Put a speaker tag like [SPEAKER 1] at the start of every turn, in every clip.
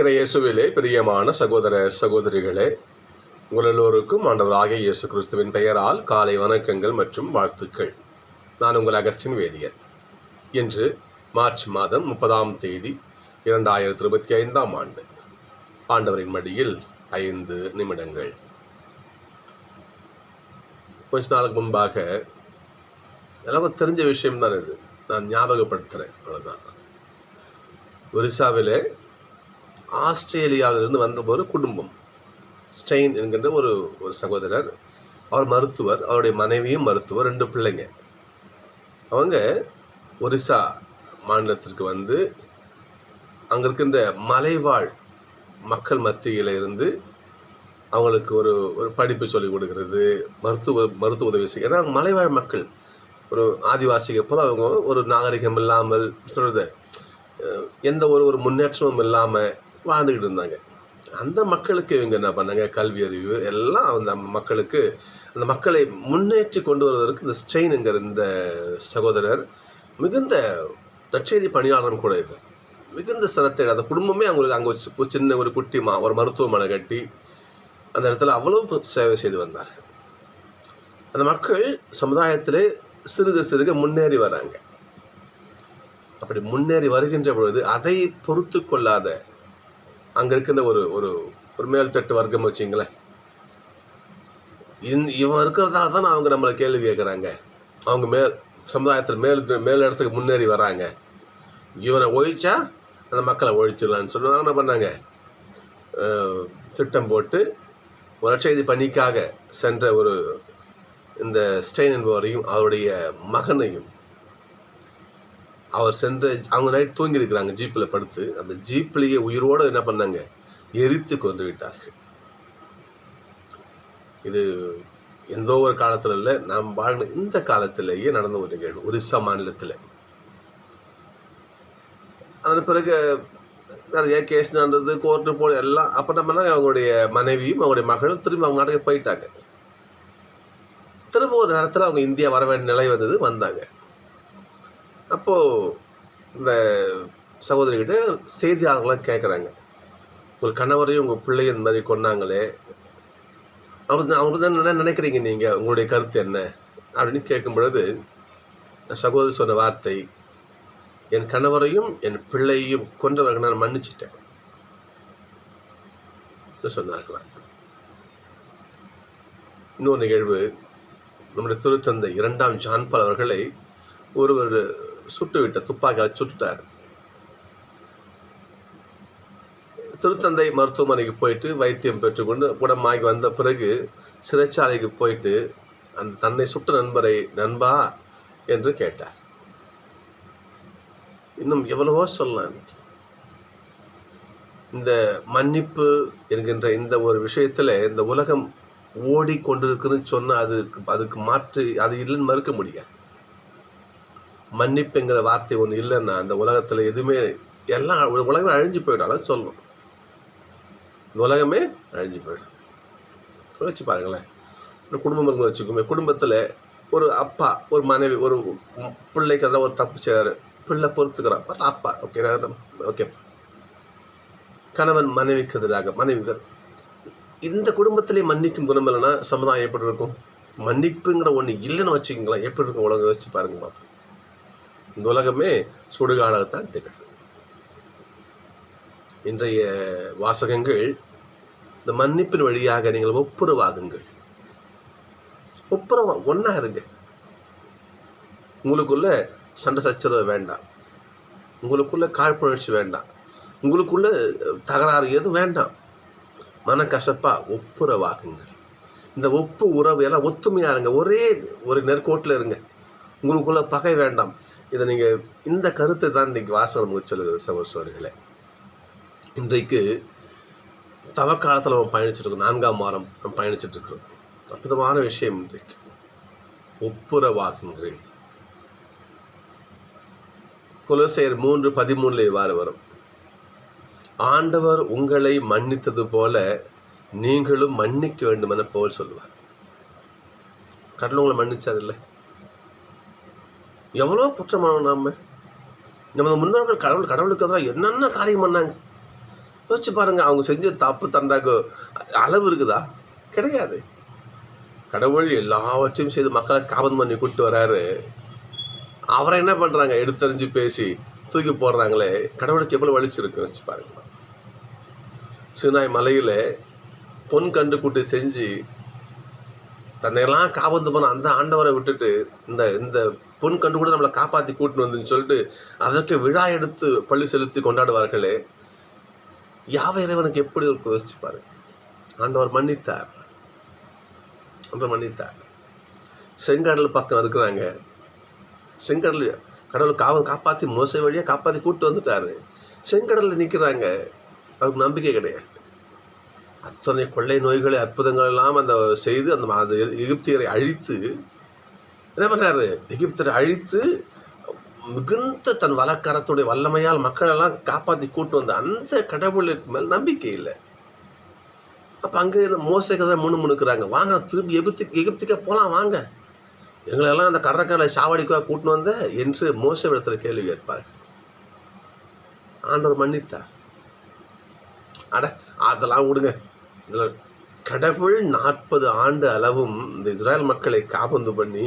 [SPEAKER 1] இறையேசுவிலே பிரியமான சகோதர சகோதரிகளே உங்கள் எல்லோருக்கும் ஆண்டவராகிய இயேசு கிறிஸ்துவின் பெயரால் காலை வணக்கங்கள் மற்றும் வாழ்த்துக்கள். நான் உங்கள் அகஸ்டின் வேதியர் இன்று மார்ச் மாதம் முப்பதாம் தேதி இரண்டாயிரத்தி இருபத்தி ஐந்தாம் ஆண்டு. ஆண்டவரின் மடியில் ஐந்து நிமிடங்கள். கொஞ்ச நாளுக்கு முன்பாக எல்லாருக்கும் தெரிஞ்ச விஷயம்தான் இது. நான் ஞாபகப்படுத்துகிறேன் அவ்வளோதான் ஒரிசாவிலே ஆஸ்திரேலியாவிலிருந்து வந்த ஒரு குடும்பம். ஸ்டெயின் என்கின்ற ஒரு ஒரு சகோதரர் அவர் மருத்துவர் அவருடைய மனைவியும் மருத்துவர் ரெண்டு பிள்ளைங்க. அவங்க ஒரிசா மாநிலத்திற்கு வந்து அங்கே இருக்கின்ற மலைவாழ் மக்கள் மத்தியில் இருந்து அவங்களுக்கு ஒரு ஒரு படிப்பு சொல்லிக் கொடுக்கறது மருத்துவ மருத்துவ உதவி செய்ய. ஏன்னா மலைவாழ் மக்கள். ஒரு ஆதிவாசிகள் போல் அவங்க ஒரு நாகரிகம் இல்லாமல் சொல்கிறது எந்த ஒரு ஒரு முன்னேற்றமும் இல்லாமல் வாழ்ந்துக்கிட்டு இருந்தாங்க. அந்த மக்களுக்கு இவங்க என்ன பண்ணாங்க? கல்வி அறிவு எல்லாம் அந்த மக்களுக்கு அந்த மக்களை முன்னேற்றி கொண்டு வருவதற்கு இந்த ஸ்ட்ரெயினுங்கிற இந்த சகோதரர் மிகுந்த நற்செய்தி பணியாளரும் கூட இவர். மிகுந்த சிரத்தை அந்த குடும்பமே அவங்களுக்கு அங்கே வச்சு ஒரு சின்ன ஒரு குட்டி மா ஒரு மருத்துவமனை கட்டி அந்த இடத்துல அவ்வளோ சேவை செய்து வந்தார் அந்த மக்கள் சமுதாயத்திலே சிறுக சிறுக முன்னேறி வராங்க. அப்படி முன்னேறி வருகின்ற பொழுது அதை பொறுத்து கொள்ளாத அங்கே இருக்கிற ஒரு ஒரு ஒரு மேல்தட்டு வர்க்கம் வச்சிங்களேன். இந் இவன் இருக்கிறதால தான் அவங்க நம்மளை கேள்வி கேட்குறாங்க. அவங்க மேல் சமுதாயத்தில் மேல் மேல் இடத்துக்கு முன்னேறி வராங்க. இவனை ஒழிச்சா அந்த மக்களை ஒழிச்சிடலான்னு சொன்னாங்க என்ன பண்ணாங்க? திட்டம் போட்டு ஒரு பணிக்காக சென்ற ஒரு இந்த ஸ்டெயின் என்பவரையும் அவருடைய மகனையும் அவர் சென்ற அவங்க நைட் தூங்கி இருக்கிறாங்க ஜீப்பில் படுத்து. அந்த ஜீப்லேயே உயிரோடு என்ன பண்ணாங்க? எரித்து கொண்டு விட்டார்கள். இது எந்த ஒரு காலத்தில் இல்லை நாம் வாழ்ந்த இந்த காலத்திலேயே நடந்த ஒரு நிகழ்வு ஒரிசா மாநிலத்தில். அதன் பிறகு நிறைய கேஸ் நடந்தது கோர்ட்டு போய் எல்லாம் அப்போ நம்மனா அவங்களுடைய மனைவியும் அவங்களுடைய மகளும் திரும்பி அவங்க நாட்டுக்கு போயிட்டாங்க. திரும்ப ஒரு நேரத்தில் அவங்க இந்தியா வர வேண்டிய நிலை வந்தது வந்தாங்க. அப்போது இந்த சகோதரிகிட்ட செய்தியாளர்கள்லாம் கேட்குறாங்க உங்கள் கணவரையும் உங்கள் பிள்ளையும் இந்த மாதிரி கொன்னாங்களே. அவங்க அவங்க தான் என்ன நினைக்கிறீங்க நீங்கள் உங்களுடைய கருத்து என்ன? அப்படின்னு கேட்கும் பொழுது சகோதரி சொன்ன வார்த்தை என் கணவரையும் என் பிள்ளையையும் கொன்றவர்கள் நான் மன்னிச்சிட்டேன். சொன்னார்களா? சொன்னார்களாம் இன்னொரு நிகழ்வு நம்முடைய திருத்தந்தை இரண்டாம் ஜான்பால் அவர்களை ஒருவர் சுட்டுவிட்ட துப்பாக்கியால் சுட்டுட்டார். திருத்தந்தை மருத்துவமனைக்கு போயிட்டு வைத்தியம் பெற்றுக்கொண்டு குடமாகி வந்த பிறகு சிறைச்சாலைக்கு போயிட்டு அந்த தன்னை சுட்ட நண்பரை நண்பா என்று கேட்டார். இன்னும் எவ்வளவோ சொல்லலாம் இந்த மன்னிப்பு என்கின்ற இந்த ஒரு விஷயத்தில் இந்த உலகம் ஓடிக்கொண்டிருக்குன்னு சொன்னால் அதுக்கு அதுக்கு மாற்று அது இல்லைன்னு மறுக்க முடியாது. மன்னிப்புங்கிற வார்த்தை ஒன்று இல்லைன்னா அந்த உலகத்தில் எதுவுமே எல்லாம் உலகம் அழிஞ்சு போயிடும். அதான் சொல்லணும் உலகமே அழிஞ்சு போயிடும். யோசிச்சு பாருங்களேன். ஒரு குடும்பம் இருந்து வச்சுக்கோமே. குடும்பத்தில் ஒரு அப்பா ஒரு மனைவி ஒரு பிள்ளைக்கு அதான் ஒரு தப்பு செய்கிறாரு பிள்ளை பொறுத்துக்கிறான் அப்பா. Okay okay. கணவன் மனைவிக்கு எதிராக மனைவிகள் இந்த குடும்பத்திலே மன்னிக்கும் குணம் இல்லைன்னா சமுதாயம் எப்படி இருக்கும்? மன்னிப்புங்கிற ஒன்று இல்லைன்னு வச்சுக்கோங்களேன். எப்படி இருக்கும் உலகம் யோசிச்சு பாருங்க பார்ப்போம் இந்த உலகமே சுடுகாடாகத்தான் திகழும். இன்றைய வாசகங்கள் இந்த மன்னிப்பின் வழியாக நீங்கள் ஒப்புரவாகுங்கள். ஒப்புரவா ஒன்றா இருங்க. உங்களுக்குள்ள சண்டை சச்சரவு வேண்டாம். உங்களுக்குள்ள காழ்ப்புணர்ச்சி வேண்டாம். உங்களுக்குள்ள தகராறு எதுவும் வேண்டாம். மனக்கசப்பா ஒப்புரவாகுங்கள். இந்த ஒப்பு உறவு எல்லாம் ஒத்துமையாக இருங்க. ஒரே ஒரு நெற்கோட்டில் இருங்க. உங்களுக்குள்ள பகை வேண்டாம். இதை நீங்கள் இந்த கருத்தை தான் இன்றைக்கி வாசகம் நமக்கு சொல்லுது சகோதரர்களே இன்றைக்கு தவக்காலத்தில் நம்ம பயணிச்சுட்டு நான்காம் வாரம் நம்ம பயணிச்சுட்டு இருக்கிறோம். அற்புதமான விஷயம் இன்றைக்கு. ஒப்புரவாகுங்கள் குலசேர் மூன்று பதிமூணுல இவ்வாறு வரும். ஆண்டவர் உங்களை மன்னித்தது போல நீங்களும் மன்னிக்க வேண்டும் என போல் சொல்லுவார். கடவுள் உங்களை மன்னிச்சார் இல்லை? எவ்வளோ குற்றமானோம் நாம்? நமது முன்னோர்கள் கடவுள் கடவுளுக்கு எதிராக என்னென்ன காரியம் பண்ணாங்க? யோசிச்சு பாருங்கள் அவங்க செஞ்ச தப்பு தண்டாக்கு அளவு இருக்குதா? கிடையாது. கடவுள் எல்லாவற்றையும் செய்து மக்களை காபந்து பண்ணி கூப்பிட்டு வராரு. அவரை என்ன பண்ணுறாங்க எடுத்தறிஞ்சு பேசி தூக்கி போடுறாங்களே. கடவுளுக்கு எவ்வளோ வலிச்சிருக்கு வச்சு பாருங்க. சினாய் மலையில் பொன் கண்டு கூட்டி செஞ்சு தன்னையெல்லாம் காபந்து போன அந்த ஆண்டவரை விட்டுட்டு இந்த இந்த பொன் கண்டு கூட நம்மளை காப்பாற்றி கூட்டின்னு வந்துன்னு சொல்லிட்டு அதற்கு விழா எடுத்து பள்ளி செலுத்தி கொண்டாடுவார்களே. யாவ இறைவனுக்கு எப்படி இருக்கும் யோசிச்சுப்பாரு? ஆண்டவர் மன்னித்தார். ஆண்டவர் மன்னித்தார். செங்கடல் பக்கம் இருக்கிறாங்க. செங்கடல் கடவுள் காவல் காப்பாற்றி மோசை வழியாக காப்பாற்றி கூப்பிட்டு வந்துட்டாரு. செங்கடலில் நிற்கிறாங்க அவருக்கு நம்பிக்கை கிடையாது. அத்தனை கொள்ளை நோய்களை அற்புதங்கள் எல்லாம் அந்த செய்து அந்த அந்த எகிப்தியரை அழித்து என்ன பண்ணார் எகிப்தரை அழித்து மிகுந்த தன் வழக்கரத்துடைய வல்லமையால் மக்களெல்லாம் காப்பாற்றி கூட்டு வந்த அந்த கடவுளுக்கு மேல் நம்பிக்கை இல்லை. அப்போ அங்கே மோசைக்கு முணு முணுக்கிறாங்க. வாங்க திரும்பி எகிப்து எகிப்துக்கே போகலாம் வாங்க. எங்களெல்லாம் அந்த கடற்கரை சாவடிக்காக கூட்டின்னு வந்த என்று மோச இடத்துல கேள்வி கேட்பார். ஆண்டவர் மன்னித்தார். அட அதெல்லாம் விடுங்க. இதில் கடவுள் நாற்பது ஆண்டு அளவும் இந்த இஸ்ரேல் மக்களை காபந்து பண்ணி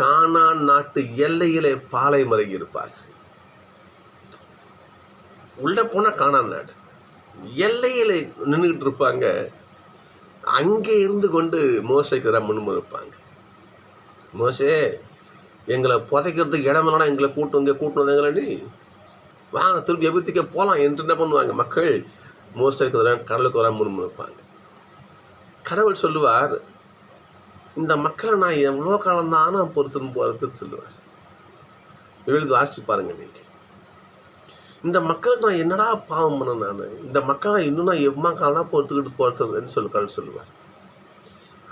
[SPEAKER 1] கானான் நாட்டு எல்லையிலே பாலை மறைகி இருப்பார்கள். உள்ள போனால் கானான் நாடு. எல்லையில் நின்றுக்கிட்டு இருப்பாங்க. அங்கே இருந்து கொண்டு மோசைக்கு தான் முன்முறுப்பாங்க மோசே எங்களை புதைக்கிறதுக்கு இடம் இல்லைனா எங்களை கூட்டு இங்கே கூட்டு வந்தாங்களே நீ வாங்க திருப்பி எபித்திக்க போகலாம் என்று என்ன பண்ணுவாங்க மக்கள்? மோசைக்கு வர கடலுக்கு வர முன்முறுப்பாங்க கடவுள் சொல்லுவார் இந்த மக்களை நான் எவ்வளோ காலம் தான் நான் பொறுத்துன்னு போகிறதுன்னு சொல்லுவார். எழுதி வாசிச்சு பாருங்க நீங்கள் இந்த மக்களுக்கு நான் என்னடா பாவம் பண்ண நான்? இந்த மக்களை இன்னும் நான் எவ்வளோ காலம் பொறுத்துக்கிட்டு போகிறதுன்னு சொல்லி கடவுள் சொல்லுவார்.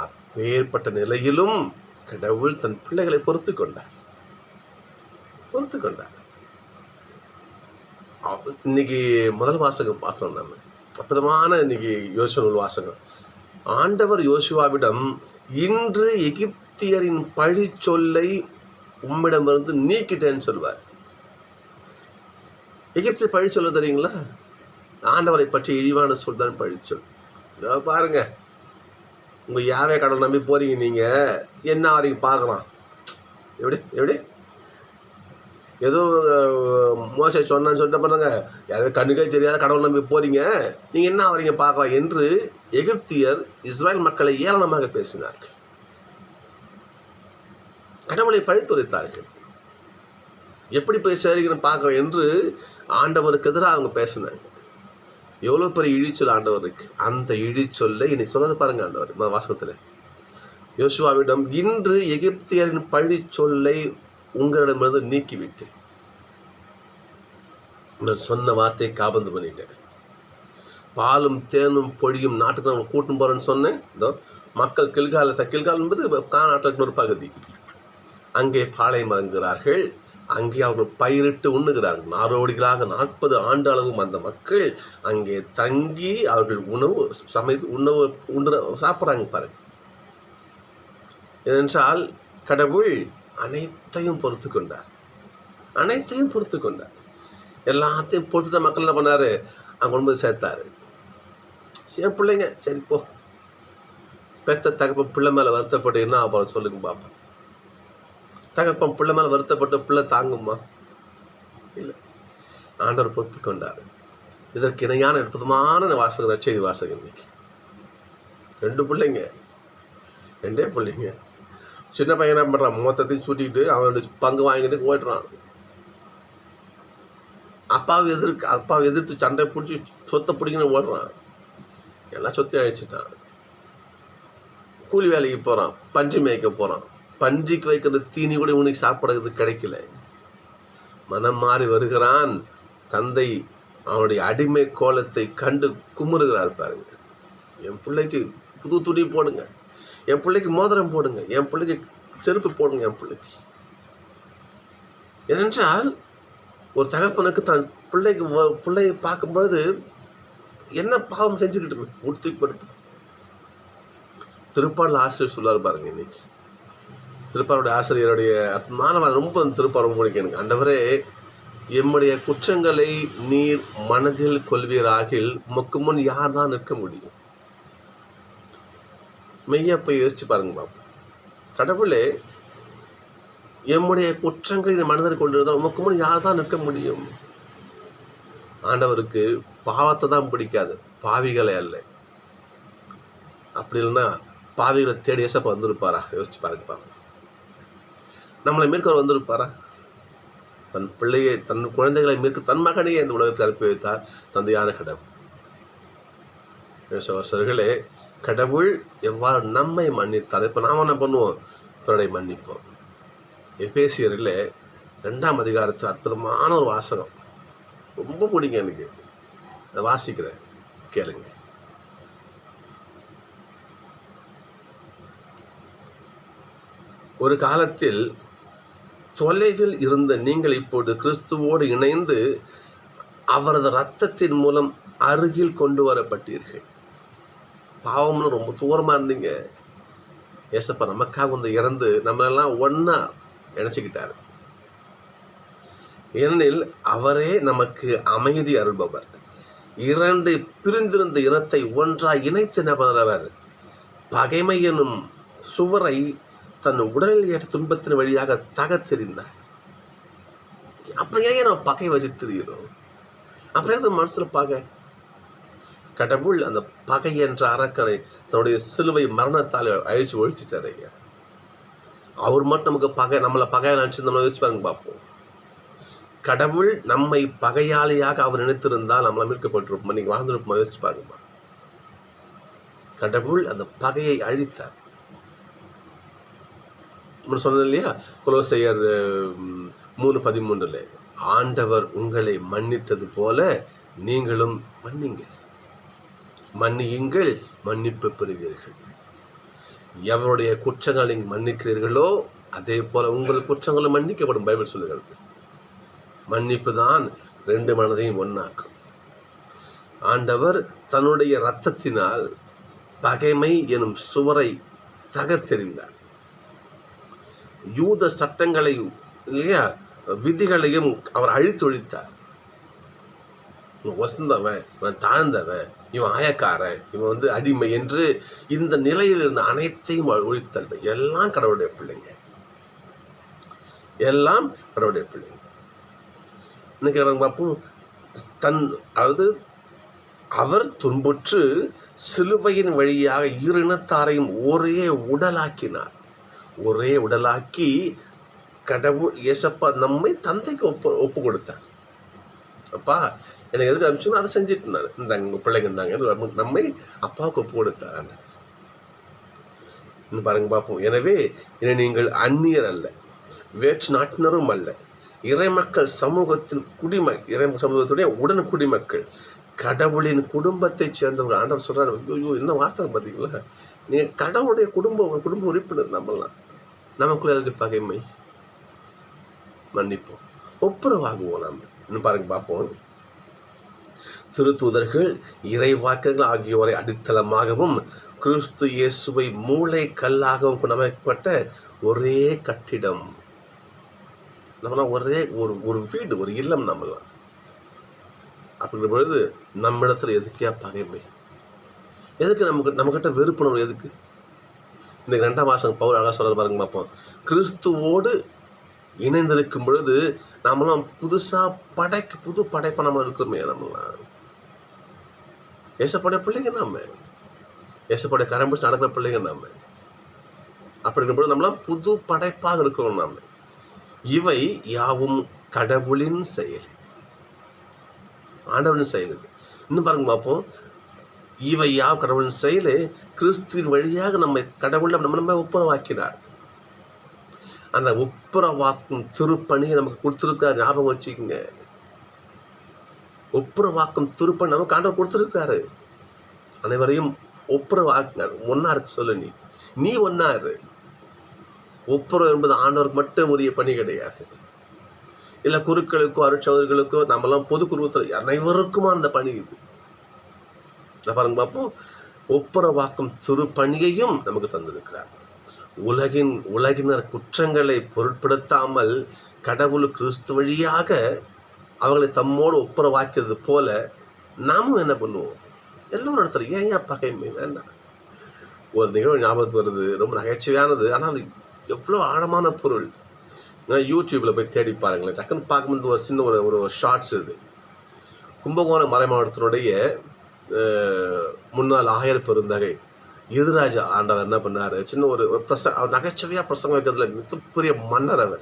[SPEAKER 1] அப்பேற்பட்ட நிலையிலும் கடவுள் தன் பிள்ளைகளை பொறுத்து கொண்டார். பொறுத்து கொண்டார். இன்னைக்கு முதல் வாசகம் பார்க்கணும் நம்ம அற்புதமான இன்னைக்கு யோசுவ நூல் வாசகம் ஆண்டவர் யோசுவாவிடம் இன்று எகிப்தியரின் பழி சொல்லை உம்மிடமிருந்து நீக்கிட்டேன்னு சொல்வார் எகிப்தில் பழி சொல்ல தெரியுங்களா? ஆண்டவரை பற்றி இழிவான சொல் தான் பழி சொல் இதோ பாருங்க. உங்கள் யாவே கடவுள் நம்பி போறீங்க நீங்கள் என்ன வரைக்கும் பார்க்கலாம். எப்படி? எப்படி? ஏதோ அஹ், மோசை சொன்னான்னு சொல்லிட்டு பண்ணுங்க யாரும் கண்ணுக்கே தெரியாத கடவுள் நம்பி போறீங்க. நீங்க என்ன வரீங்க பார்க்கலாம் என்று எகிப்தியர் இஸ்ரேல் மக்களை ஏளனமாக பேசினார்கள். கடவுளை பழித்துரைத்தார்கள். எப்படி போய் சேருகிறேன்னு பார்க்குறோம் என்று ஆண்டவருக்கு எதிராக அவங்க பேசினாங்க. எவ்வளோ பெரிய இழிச்சொல் ஆண்டவருக்கு. அந்த இழிச்சொல்லை இன்னைக்கு சொன்னது பாருங்க ஆண்டவர் வாசகத்தில். யோசுவாவிடம் இன்று எகிப்தியரின் பழிச்சொல்லை உங்களிடமிருந்து நீக்கிவிட்டு நான் சொன்ன வார்த்தையை காபந்து பண்ணிட்டேன். பாலும் தேனும் பொழியும் நாட்டுக்கு நான் கூட்டும் போகிறேன்னு சொன்னேன். இதோ மக்கள் கில்காலத்தை கில்கால் என்பது காநாட்டுக்கு ஒரு பகுதி. அங்கே பாளையம் இறங்குகிறார்கள் அங்கே அவர்கள் பயிரிட்டு உண்ணுகிறார்கள். நாரோடிகளாக நாற்பது ஆண்டு அளவும் அந்த மக்கள் அங்கே தங்கி அவர்கள் உணவு சமைத்து உணவு உண்டு சாப்பிட்றாங்க பாருங்கள் ஏனென்றால் கடவுள் அனைத்தையும் பொறுத்து கொண்டார். அனைத்தையும் பொறுத்து கொண்டார். எல்லாத்தையும் பொறுத்துட்ட மக்கள் என்ன பண்ணார்? அங்கே கொண்டு போய் சேர்த்தாரு. என் பிள்ளைங்க சரி போ. பெத்த தகப்பன் பிள்ளை மேலே வருத்தப்பட்டீங்கன்னா அப்புறம் சொல்லுங்க பாப்பா தகப்பன் பிள்ளை மேலே வருத்தப்பட்டு பிள்ளை தாங்குமா? இல்லை. ஆண்டவர் பொறுத்து கொண்டார். இதற்கு இணையான அற்புதமான வாசகம் நற்செய்தி வாசகம் இன்னைக்கு. ரெண்டு பிள்ளைங்க. ரெண்டே பிள்ளைங்க. சின்ன பையன் என்ன பண்ணுறான் மொத்தத்தையும் சுட்டிக்கிட்டு அவனுடைய பங்கு வாங்கிட்டு போயிடுறான் அப்பாவை எதிர்க்கு அப்பாவை எதிர்த்து சண்டை பிடிச்சி சொத்தை பிடிக்கணும் ஓடுறான். எல்லாம் சொத்தையும் அழிச்சிட்டான். கூலி வேலைக்கு போகிறான் பன்றி மேய்க்க போகிறான் பன்றிக்கு வைக்கிற தீனி கூட இவனுக்கு சாப்பிட்றது கிடைக்கல. மனம் மாறி வருகிறான். தந்தை அவனுடைய அடிமை கோலத்தை கண்டு குமுறுகிறார் பாருங்க. என் பிள்ளைக்கு புது துணி போடுங்க. என் பிள்ளைக்கு மோதிரம் போடுங்க என் பிள்ளைக்கு செருப்பு போடுங்க என் பிள்ளைக்கு. ஏனென்றால் ஒரு தகப்பனுக்கு தன் பிள்ளைக்கு பிள்ளையை பார்க்கும்பொழுது என்ன பாவம் செஞ்சுக்கிட்டு உடுத்தி படுத்து திருப்பாடல் ஆசிரியர் சொல்லார் பாருங்க இன்னைக்கு. திருப்பாருடைய ஆசிரியருடைய அற்புதமான ரொம்ப அந்த ரொம்ப பிடிக்கும் எனக்கு. அண்டவரே எம்முடைய குற்றங்களை நீர் மனதில் கொள்வீராகில் உமக்கு முன் யார் தான் நிற்க முடியும்? மெய்யா போய் யோசிச்சு பாருங்க பாப்போம். கடவுளே எம்முடைய குற்றங்களை இந்த மனிதர் கொண்டிருந்தால் உமக்கு முன் யார் தான் நிற்க முடியும்? ஆண்டவருக்கு பாவத்தை தான் பிடிக்காது பாவிகளை அல்ல. அப்படி இல்லைன்னா பாவிகளை தேடி ஏசப்ப வந்திருப்பாரா? யோசிச்சு பாருங்கப்பா நம்மளை மீட்க வந்திருப்பாரா? தன் பிள்ளையை தன் குழந்தைகளை மீட்க தன் மகனையே இந்த உலகத்தில் அனுப்பி வைத்தார் தந்தையான கடவுள். சகோசர்களே கடவுள் எவ்வாறு நம்மை மன்னித்தார்? இப்போ நாம் என்ன பண்ணுவோம்? பிறரை மன்னிப்போம். எபேசியரில் ரெண்டாம் அதிகாரத்தில் அற்புதமான ஒரு வாசகம். ரொம்ப பிடிக்கும் எனக்கு. அதை வாசிக்கிறேன். கேளுங்க. ஒரு காலத்தில் தொலைவில் இருந்த நீங்கள் இப்போது கிறிஸ்துவோடு இணைந்து அவரது ரத்தத்தின் மூலம் அருகில் கொண்டு வரப்பட்டீர்கள். பாவம்னு ரொம்ப தூரமாக இருந்தீங்க. ஏசப்பா நமக்காக வந்து இறந்து நம்மளெல்லாம் ஒன்றா இணைச்சிக்கிட்டாரு ஏனெனில் அவரே நமக்கு அமைதி அருள்பவர். இரண்டு பிரிந்திருந்த இனத்தை ஒன்றாய் இணைத்து நபரவர் பகைமை எனும் சுவரை தன் உடலில் ஏற்ற துன்பத்தின் வழியாக தகத்தெறிந்தார் அப்புறம் ஏன் நம்ம பகை வச்சு தெரிகிறோம் அப்புறம் ஏன் மனசில் பகை கடவுள் அந்த பகை என்ற அரக்கனை தன்னுடைய சிலுவை மரணத்தால் அழிச்சு ஒழிச்சிட்டாரு ஐயா. அவர் மட்டும் நமக்கு பகை நம்மளை பகையால் நம்ம யோசிச்சு பாருங்க பார்ப்போம். கடவுள் நம்மை பகையாளியாக அவர் நினைத்திருந்தால் நம்மளை மீட்கப்பட்டிருப்போம்? நீங்கள் வாழ்ந்திருப்போம்? யோசிச்சு பாருங்கம்மா. கடவுள் அந்த பகையை அழித்தார். நம்ம சொன்னது இல்லையா? குலோசையர் மூணு பதிமூன்றுல ஆண்டவர் உங்களை மன்னித்தது போல நீங்களும் மன்னிங்க மன்னியுங்கள் மன்னிப்பு பெறுவீர்கள். எவருடைய குற்றங்களை மன்னிக்கிறீர்களோ அதே போல உங்கள் குற்றங்களும் மன்னிக்கப்படும் பைபிள் சொல்லுகிறது. மன்னிப்பு தான் ரெண்டு மனதையும் ஒன்றாக்கும் ஆண்டவர் தன்னுடைய இரத்தத்தினால் பகைமை எனும் சுவரை தகர்த்தெறிந்தார். யூத சட்டங்களையும் இல்லையா விதிகளையும் அவர் அழித்தொழித்தார். இவன் வசந்தவன் இவன் தாழ்ந்தவன் இவன் ஆயக்காரன் இவன் வந்து அடிமை என்று இந்த நிலையில் இருந்த அனைத்தையும் ஒழித்தல். எல்லாம் கடவுளுடைய பிள்ளைங்க. எல்லாம் கடவுளுடைய பிள்ளைங்க. இன்னைக்கு பார்ப்போம் தன் அதாவது அவர் துன்புற்று சிலுவையின் வழியாக இரு இனத்தாரையும் ஒரே உடலாக்கினார். ஒரே உடலாக்கி கடவுள் இயேசப்பா நம்மை தந்தைக்கு ஒப்பு ஒப்பு கொடுத்தார் அப்பா எனக்கு எதுக்கு அனுப்பிச்சுன்னா அதை செஞ்சுட்டு இருந்தாரு. இந்தாங்க உங்கள் பிள்ளைங்க இருந்தாங்க. நம்மை அப்பாவுக்கு ஒப்பு கொடுத்தார் இன்னும் பாருங்க பார்ப்போம். எனவே இதை நீங்கள் அந்நியர் அல்ல வேற்று நாட்டினரும் அல்ல இறைமக்கள் சமூகத்தின் குடிம இறை சமூகத்துடைய உடன் குடிமக்கள் கடவுளின் குடும்பத்தைச் சேர்ந்தவர்கள். ஆண்டவர் சொல்கிறார் ஐயோ என்ன வாஸ்தவம் பார்த்தீங்களா நீங்கள் கடவுளுடைய குடும்ப குடும்ப உறுப்பினர் நம்மளாம் நமக்குள்ள இருக்க பகைமை? மன்னிப்போம். ஒப்புரவாகுவோம் நம்ம இன்னும் பாருங்க பார்ப்போம். திருத்தூதர்கள் இறைவாக்கர்கள் ஆகியோரை அடித்தளமாகவும் கிறிஸ்து இயேசுவை மூளை கல்லாகவும் குணமைக்கப்பட்ட ஒரே கட்டிடம். நம்மளாம் ஒரே ஒரு ஒரு வீடு ஒரு இல்லம் நம்மளாம் அப்படிங்கிற பொழுது நம்மிடத்தில் எதுக்கையா பகைமை? எதுக்கு நமக்கு நம்மக்கிட்ட வெறுப்புணர்வு எதுக்கு? இன்னைக்கு ரெண்டாம் மாதம் பவுல் அழகாக சொல்கிற பாருங்க பார்ப்போம். கிறிஸ்துவோடு இணைந்திருக்கும் பொழுது நாமெல்லாம் புதுசாக படைக்கு புது படைப்பை நம்ம இருக்கிறோமே நம்மளாம் ஏசப்படைய பிள்ளைங்க நாம. ஏசப்படைய கரம் பிடிச்சி நடக்கிற பிள்ளைங்க நாம. அப்படிங்கிற பொழுது நம்மளாம் புது படைப்பாக இருக்கிறோம் நாம. இவை யாவும் கடவுளின் செயல். ஆண்டவனின் செயல் இன்னும் பாருங்க பார்ப்போம். இவை யாவும் கடவுளின் செயல். கிறிஸ்துவின் வழியாக நம்மை கடவுள் நம்ம நம்ம ஒப்புரவாக்கினார் அந்த உப்புரவாக்கும் திருப்பணியை நமக்கு கொடுத்துருக்காரு ஞாபகம் வச்சுக்கோங்க. ஒப்புரவாக்கும் திருப்பணி நமக்கு ஆண்டவர் கொடுத்துருக்காரு அனைவரையும் ஒப்புரவாக்குங்க ஒன்னா இருக்கு சொல்லு நீ. நீ ஒன்னாரு. ஒப்புரவு என்பது ஆண்டவருக்கு மட்டும் உரிய பணி கிடையாது. இல்லை குருக்களுக்கோ அருட்சவர்களுக்கோ நம்மலாம் பொது குருவத்தில் அனைவருக்குமா அந்த பணி இது. பாருங்க பார்ப்போம் ஒப்புரவாக்கும் திருப்பணியையும் நமக்கு தந்திருக்கிறார். உலகின் உலகினர் குற்றங்களை பொருட்படுத்தாமல் கடவுள் கிறிஸ்து வழியாக அவர்களை தம்மோடு ஒப்புரவாக்கிறது போல நாமும் என்ன பண்ணுவோம்? எல்லோரும் இடத்துல ஏன் ஏன் பகைமை? வேண்டாம். ஒரு நிகழ்வு ஞாபகத்துக்கு வருது. ரொம்ப நகைச்சுவையானது. ஆனால் எவ்வளோ ஆழமான பொருள். நான் யூடியூப்பில் போய் தேடி பாருங்களேன். டக்குன்னு பார்க்கும்போது ஒரு சின்ன ஒரு ஒரு ஷார்ட்ஸ் இது. கும்பகோணம் மறை மாவட்டத்தினுடைய முன்னாள் ஆயர் பெருந்தகை. எதிராஜ ஆண்டவர் என்ன பண்ணார்? சின்ன ஒரு பிரசங்க பிரச அவர் நகைச்சுவையாக பிரசங்கம் வைக்கிறதுல மிகப்பெரிய மன்னர் அவர்.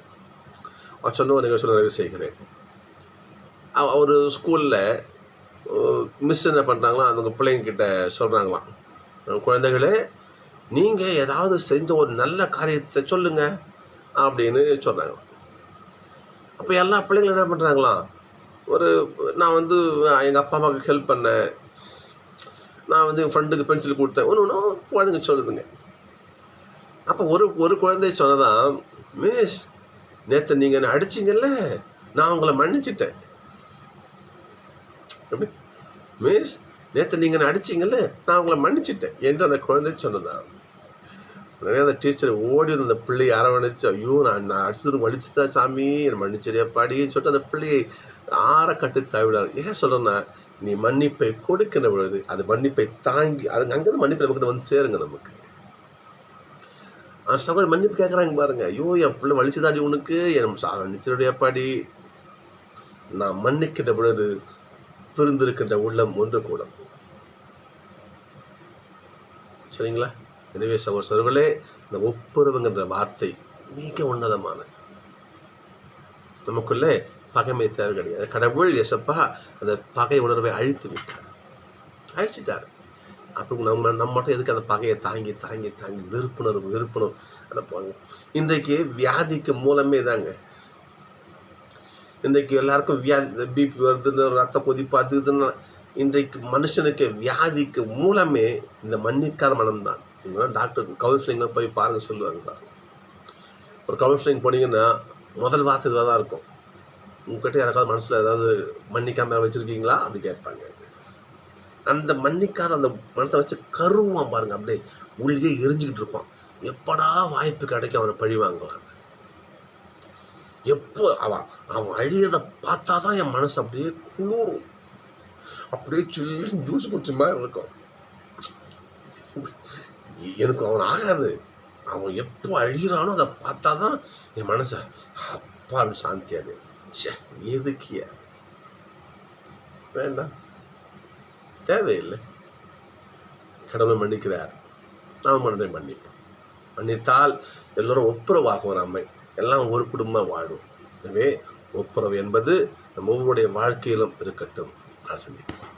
[SPEAKER 1] அவர் சொன்ன ஒரு நிகழ்ச்சி நிறைவு செய்கிறேன். அவ- அவர் ஸ்கூலில் மிஸ் என்ன பண்ணுறாங்களோ அவங்க பிள்ளைங்கக்கிட்ட சொல்கிறாங்களாம் குழந்தைகளே நீங்கள் ஏதாவது செஞ்ச ஒரு நல்ல காரியத்தை சொல்லுங்கள் அப்படின்னு சொல்கிறாங்க அப்போ எல்லா பிள்ளைங்களும் என்ன பண்ணுறாங்களாம் ஒரு நான் வந்து எங்கள் அப்பா அம்மாவுக்கு ஹெல்ப் பண்ணேன். நான் வந்து என் ஃப்ரெண்டுக்கு பென்சில் கொடுத்தேன். ஒன்று ஒன்றும் குழந்தைங்க சொல்லுதுங்க. அப்போ ஒரு ஒரு குழந்தை சொன்னதான் மிஸ் நேற்று நீங்கள் என்னை அடிச்சிங்கல்ல? நான் உங்களை மன்னிச்சிட்டேன். எப்படி மிஸ் நேற்று நீங்கள் என்ன அடிச்சிங்கல்ல? நான் உங்களை மன்னிச்சிட்டேன். என்று அந்த குழந்தை சொன்னதான். உடனே அந்த டீச்சர் ஓடி வந்து அந்த பிள்ளையை அரவணைச்சு ஐயோ நான் நான் அடிச்சது வலிச்சுதான் சாமி என்னை மன்னிச்சரியா பாடின்னு சொல்லிட்டு அந்த பிள்ளையை ஆற கட்டு தவிடாரு ஏன் சொல்கிறேன்னா நீ மன்னிப்பை கொடுக்கிற பொழுது அது மன்னிப்பை தாங்கி அது அங்கேருந்து மன்னிப்பு நமக்கு வந்து சேருங்க நமக்கு. ஆ சகோதரி மன்னிப்பு கேட்குறாங்க பாருங்க. ஐயோ என் பிள்ளை வலிச்சுதாடி உனக்கு என் சா மன்னிச்சருடைய நான் மன்னிக்கின்ற பொழுது பிரிந்திருக்கின்ற உள்ளம் ஒன்று கூடும். சரிங்களா? எனவே சகோதரர்களே இந்த ஒப்புரவுங்கிற வார்த்தை மிக உன்னதமானது. நமக்குள்ளே பகைமை தேவை கிடையாது. கடவுள் எசப்பா அந்த பகை உணர்வை அழித்து விட்டார். அழிச்சிட்டார். அப்போ நம்ம நம்ம மட்டும் எதுக்கு அந்த பகையை தாங்கி தாங்கி தாங்கி வெறுப்புணர்வு வெறுப்புணர்வு அனுப்புவாங்க இன்றைக்கு வியாதிக்கு மூலமே தாங்க. இன்றைக்கு எல்லாருக்கும் வியாதி பிபி வருதுன்னு ரத்த கொதிப்பு அது இதுன்னு. இன்றைக்கு மனுஷனுக்கு வியாதிக்கு மூலமே இந்த மன்னிக்காத மனம்தான் இவங்களாம் டாக்டர் கவுன்சிலிங்கில் போய் பாருங்க சொல்லுவாங்க ஒரு கவுன்சிலிங் போனீங்கன்னா முதல் வார்த்தை இதுவாக தான் இருக்கும். உங்ககிட்ட யாராவது மனசில் ஏதாவது மன்னிக்காம வச்சுருக்கீங்களா? அப்படி கேட்பாங்க. அந்த மன்னிக்காத அந்த மனத்தை வச்சு கருவான் பாருங்க. அப்படியே உள்ளே எரிஞ்சுக்கிட்டு இருப்பான். எப்படா வாய்ப்பு கிடைக்கும் அவனை பழி வாங்கலாம் எப்போ அவன் அவன் அழியதை பார்த்தா தான் என் மனசு அப்படியே குளிரும். அப்படியே சொல்லி ஜூஸ் குடிச்ச மாதிரி இருக்கும். எனக்கு அவன் ஆகாது. அவன் எப்போ அழிகிறானோ அதை பார்த்தா தான் என் மனசை அப்பா சாந்தி அடையும். எதுக்கிய வேண்டாம் தேவையில்லை கடமை மன்னிக்கிறார் நாம் மன்னரை மன்னிப்போம் மன்னித்தால் எல்லோரும் ஒப்புரவாகும் நம்மை எல்லாம் ஒரு குடும்பம் வாழும் எனவே ஒப்புரவு என்பது நம்ம ஒவ்வொருடைய வாழ்க்கையிலும் இருக்கட்டும் நான் சந்திப்போம்